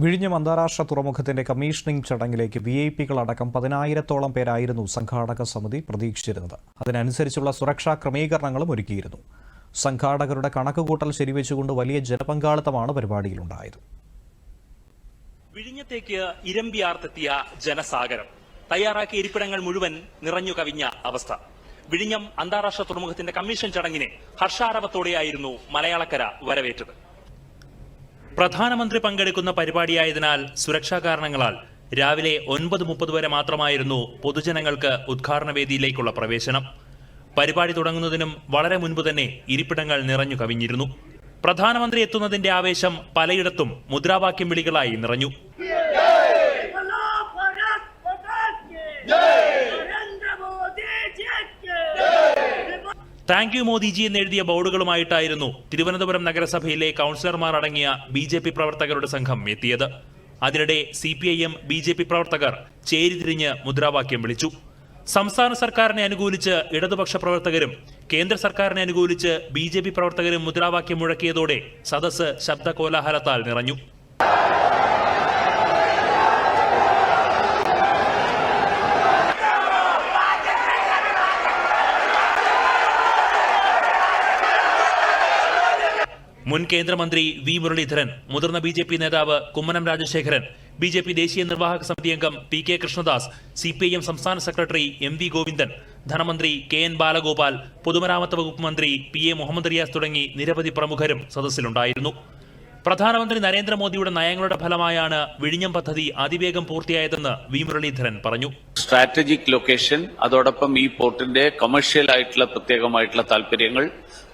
വിഴിഞ്ഞം അന്താരാഷ്ട്ര തുറമുഖത്തിന്റെ കമ്മീഷനിംഗ് ചടങ്ങിലേക്ക് വി ഐ പികൾ അടക്കം പതിനായിരത്തോളം പേരായിരുന്നു സംഘാടക സമിതി പ്രതീക്ഷിച്ചിരുന്നത്. അതിനനുസരിച്ചുള്ള സുരക്ഷാ ക്രമീകരണങ്ങളും ഒരുക്കിയിരുന്നു. സംഘാടകരുടെ കണക്കുകൂട്ടൽ ശരിവെച്ചുകൊണ്ട് വലിയ ജനപങ്കാളിത്തമാണ് പരിപാടിയിലുണ്ടായത്. വിഴിഞ്ഞത്തേക്ക് ഇരമ്പിയാർത്തെത്തിയ ജനസാഗരം. തയ്യാറാക്കിയ ഇരിപ്പിടങ്ങൾ മുഴുവൻ നിറഞ്ഞു കവിഞ്ഞ അവസ്ഥ. വിഴിഞ്ഞം അന്താരാഷ്ട്ര തുറമുഖത്തിന്റെ കമ്മീഷൻ ചടങ്ങിനെ ഹർഷാരവത്തോടെയായിരുന്നു മലയാളക്കര വരവേറ്റത്. പ്രധാനമന്ത്രി പങ്കെടുക്കുന്ന പരിപാടിയായതിനാൽ സുരക്ഷാ കാരണങ്ങളാൽ രാവിലെ ഒൻപത് മുപ്പത് വരെ മാത്രമായിരുന്നു പൊതുജനങ്ങൾക്ക് ഉദ്ഘാടന വേദിയിലേക്കുള്ള പ്രവേശനം. പരിപാടി തുടങ്ങുന്നതിനും വളരെ മുൻപ് തന്നെ ഇരിപ്പിടങ്ങൾ നിറഞ്ഞു കവിഞ്ഞിരുന്നു. പ്രധാനമന്ത്രി എത്തുന്നതിന്റെ ആവേശം പലയിടത്തും മുദ്രാവാക്യം വിളികളായി നിറഞ്ഞു. താങ്ക് യു മോദിജി എന്ന് എഴുതിയ ബോർഡുകളുമായിട്ടായിരുന്നു തിരുവനന്തപുരം നഗരസഭയിലെ കൗൺസിലർമാർ അടങ്ങിയ ബി ജെ പി പ്രവർത്തകരുടെ സംഘം എത്തിയത്. അതിനിടെ C P I M B J P പ്രവർത്തകർ ചേരിതിരിഞ്ഞ് മുദ്രാവാക്യം വിളിച്ചു. സംസ്ഥാന സർക്കാരിനെ അനുകൂലിച്ച് ഇടതുപക്ഷ പ്രവർത്തകരും കേന്ദ്ര സർക്കാരിനെ അനുകൂലിച്ച് ബി ജെ പി പ്രവർത്തകരും മുദ്രാവാക്യം മുഴക്കിയതോടെ സദസ്സ് ശബ്ദ കോലാഹലത്താൽ നിറഞ്ഞു. മുൻ കേന്ദ്രമന്ത്രി വി മുരളീധരൻ മുതിർന്ന ബി നേതാവ് കുമ്മനം രാജശേഖരൻ ബി ദേശീയ നിർവാഹക സമിതി അംഗം പി കെ കൃഷ്ണദാസ് സി സംസ്ഥാന സെക്രട്ടറി എം വി ഗോവിന്ദൻ ധനമന്ത്രി കെ എൻ ബാലഗോപാൽ പൊതുമരാമത്ത് വകുപ്പ് മന്ത്രി പി എ മുഹമ്മദ് റിയാസ് തുടങ്ങി നിരവധി പ്രമുഖരും സദസ്സിലുണ്ടായിരുന്നു. പ്രധാനമന്ത്രി നരേന്ദ്രമോദിയുടെ നയങ്ങളുടെ ഫലമായാണ് വിഴിഞ്ഞം പദ്ധതി അതിവേഗം പൂർത്തിയായതെന്ന് വി മുരളീധരൻ പറഞ്ഞു. സ്ട്രാറ്റജിക് ലൊക്കേഷൻ അതോടൊപ്പം ഈ പോർട്ടിന്റെ കമേഴ്ഷ്യൽ ആയിട്ടുള്ള പ്രത്യേകമായിട്ടുള്ള താല്പര്യങ്ങൾ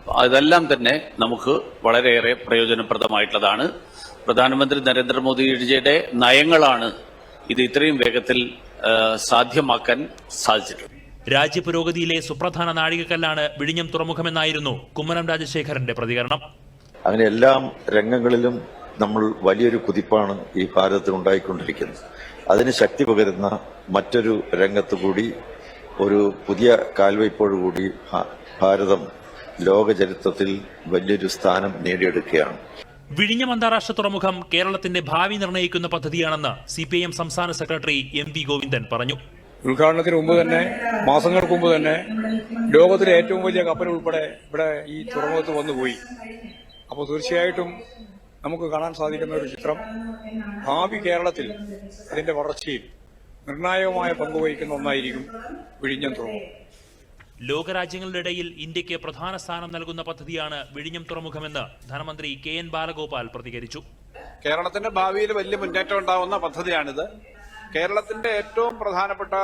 അതെല്ലാം തന്നെ നമുക്ക് വളരെയേറെ പ്രയോജനപ്രദമായിട്ടുള്ളതാണ്. പ്രധാനമന്ത്രി നരേന്ദ്രമോദിജിയുടെ നയങ്ങളാണ് ഇത് ഇത്രയും വേഗത്തിൽ സാധ്യമാക്കാൻ സാധിച്ചിട്ടുള്ളത്. രാജ്യപുരോഗതിയിലെ സുപ്രധാന നാഴികക്കല്ലാണ് വിഴിഞ്ഞം തുറമുഖമെന്നായിരുന്നു കുമ്മനം രാജശേഖരന്റെ പ്രതികരണം. അങ്ങനെ എല്ലാ രംഗങ്ങളിലും നമ്മൾ വലിയൊരു കുതിപ്പാണ് ഈ ഭാരതത്തിൽ ഉണ്ടായിക്കൊണ്ടിരിക്കുന്നത്. അതിന് ശക്തി പകരുന്ന മറ്റൊരു രംഗത്ത് കൂടി ഒരു പുതിയ കാൽവയ്പോടുകൂടി ഭാരതം ലോക ചരിത്രത്തിൽ വലിയൊരു സ്ഥാനം നേടിയെടുക്കുകയാണ്. വിഴിഞ്ഞം അന്താരാഷ്ട്ര തുറമുഖം കേരളത്തിന്റെ ഭാവി നിർണയിക്കുന്ന പദ്ധതിയാണെന്ന് സി പി ഐ എം സംസ്ഥാന സെക്രട്ടറി എം വി ഗോവിന്ദൻ പറഞ്ഞു. ഉദ്ഘാടനത്തിന് മുമ്പ് തന്നെ മാസങ്ങൾക്ക് മുമ്പ് തന്നെ ലോകത്തിലെ ഏറ്റവും വലിയ കപ്പൽ ഉൾപ്പെടെ ഇവിടെ ഈ തുറമുഖത്ത് വന്നുപോയി അപ്പോൾ തീർച്ചയായിട്ടും നമുക്ക് കാണാൻ സാധിക്കുന്ന ഒരു ചിത്രം ഭാവി കേരളത്തിൽ അതിന്റെ വളർച്ചയിൽ നിർണായകമായ പങ്കുവഹിക്കുന്ന ഒന്നായിരിക്കും വിഴിഞ്ഞം തുറമുഖം. ലോകരാജ്യങ്ങളുടെ ഇടയിൽ ഇന്ത്യയ്ക്ക് പ്രധാന സ്ഥാനം നൽകുന്ന പദ്ധതിയാണ് വിഴിഞ്ഞം തുറമുഖമെന്ന് ധനമന്ത്രി കെ എൻ ബാലഗോപാൽ പ്രതികരിച്ചു. കേരളത്തിന്റെ ഭാവിയിൽ വലിയ മുന്നേറ്റം ഉണ്ടാവുന്ന പദ്ധതിയാണിത്. കേരളത്തിന്റെ ഏറ്റവും പ്രധാനപ്പെട്ട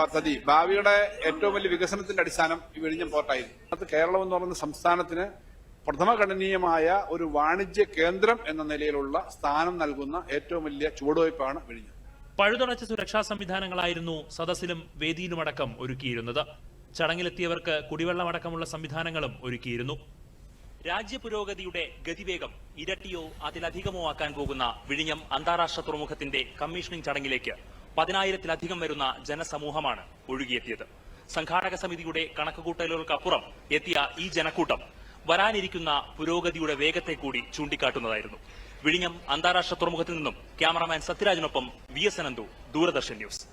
പദ്ധതി ഭാവിയുടെ ഏറ്റവും വലിയ വികസനത്തിന്റെ അടിസ്ഥാനം ഈ വിഴിഞ്ഞം പോർട്ടായിരുന്നു. അത് കേരളം എന്ന് പറയുന്ന സംസ്ഥാനത്തിന് പ്രഥമഗണനീയമായ ഒരു വാണിജ്യ കേന്ദ്രം എന്ന നിലയിലുള്ള സ്ഥാനം നൽകുന്ന ഏറ്റവും വലിയ ചുവടുവയ്പ്പാണ് വിഴിഞ്ഞം. പഴുതടച്ച സുരക്ഷാ സംവിധാനങ്ങളായിരുന്നു സദസ്സിലും വേദിയിലുമടക്കം ഒരുക്കിയിരുന്നത്. ചടങ്ങിലെത്തിയവർക്ക് കുടിവെള്ളമടക്കമുള്ള സംവിധാനങ്ങളും ഒരുക്കിയിരുന്നു. രാജ്യപുരോഗതിയുടെ ഗതിവേഗം ഇരട്ടിയോ അതിലധികമോ ആക്കാൻ പോകുന്ന വിഴിഞ്ഞം അന്താരാഷ്ട്ര തുറമുഖത്തിന്റെ കമ്മീഷനിംഗ് ചടങ്ങിലേക്ക് പതിനായിരത്തിലധികം വരുന്ന ജനസമൂഹമാണ് ഒഴുകിയെത്തിയത്. സംഘാടക സമിതിയുടെ കണക്കുകൂട്ടലുകൾക്കപ്പുറം എത്തിയ ഈ ജനക്കൂട്ടം വരാനിരിക്കുന്ന പുരോഗതിയുടെ വേഗത്തെ കൂടി ചൂണ്ടിക്കാട്ടുന്നതായിരുന്നു. വിഴിഞ്ഞം അന്താരാഷ്ട്ര തുറമുഖത്തിൽ നിന്നും cameraman സത്യരാജിനൊപ്പം V S Ananthu Doordarshan news.